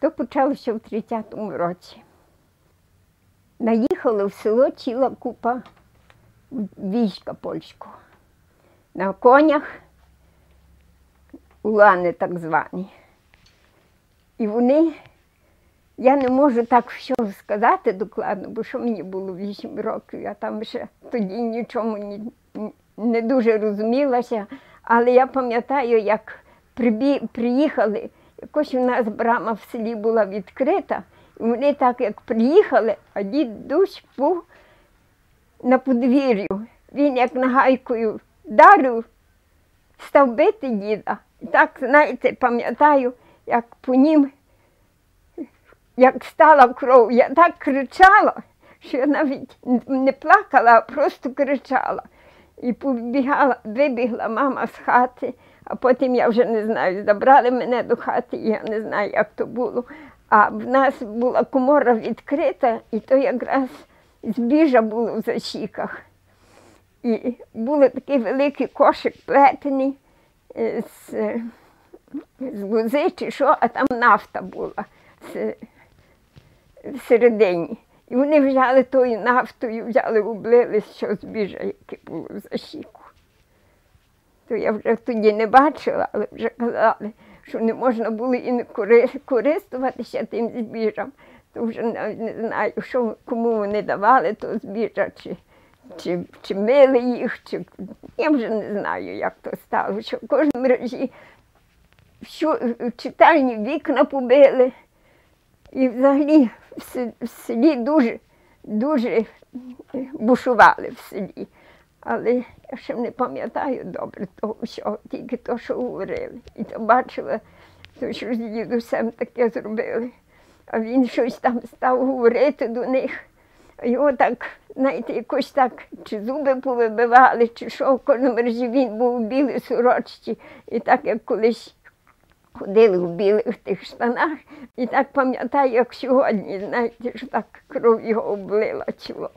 То почалося в 30-му році. Наїхала в село ціла купа війська польського. На конях, улани так звані. І вони, я не можу так всього сказати докладно, бо що мені було 8 років, я там ще тоді нічому ні, не дуже розумілася. Але я пам'ятаю, як прибі, приїхали, якось у нас брама в селі була відкрита, і вони так як приїхали, а дідусь був на подвір'ю. Він як нагайкою вдарив, став бити діда. І так, знаєте, пам'ятаю, як по нім, як стала кров, я так кричала, що я навіть не плакала, а просто кричала. І побігала, вибігла мама з хати, а потім я вже не знаю, забрали мене до хати, я не знаю, як то було. А в нас була комора відкрита, і то якраз збіжа було в защіках. І був такий великий кошик плетений е, з, з лози чи що, а там нафта була всередині. І вони взяли тою нафтою, взяли, облили що збіжа, яке було в защіку. То я вже тоді не бачила, але вже казали, що не можна було і не користуватися тим збіжам. То вже не знаю, що кому вони давали то збіжа, чи чи, чи мили їх, чи я вже не знаю, як то стало. Що в кожному разі в читальні вікна побили. І взагалі в селі дуже, дуже бушували в селі. Але я ще не пам'ятаю добре того всього, тільки то, що говорили. І то бачила, то що з дідусем таке зробили. А він щось там став говорити до них. А його так, знаєте, якось так, чи зуби повибивали, чи що, в кожному він був у білій сорочці. І так як колись ходили в білих тих штанах. І так пам'ятаю, як сьогодні, знаєте, що так кров його облила чого.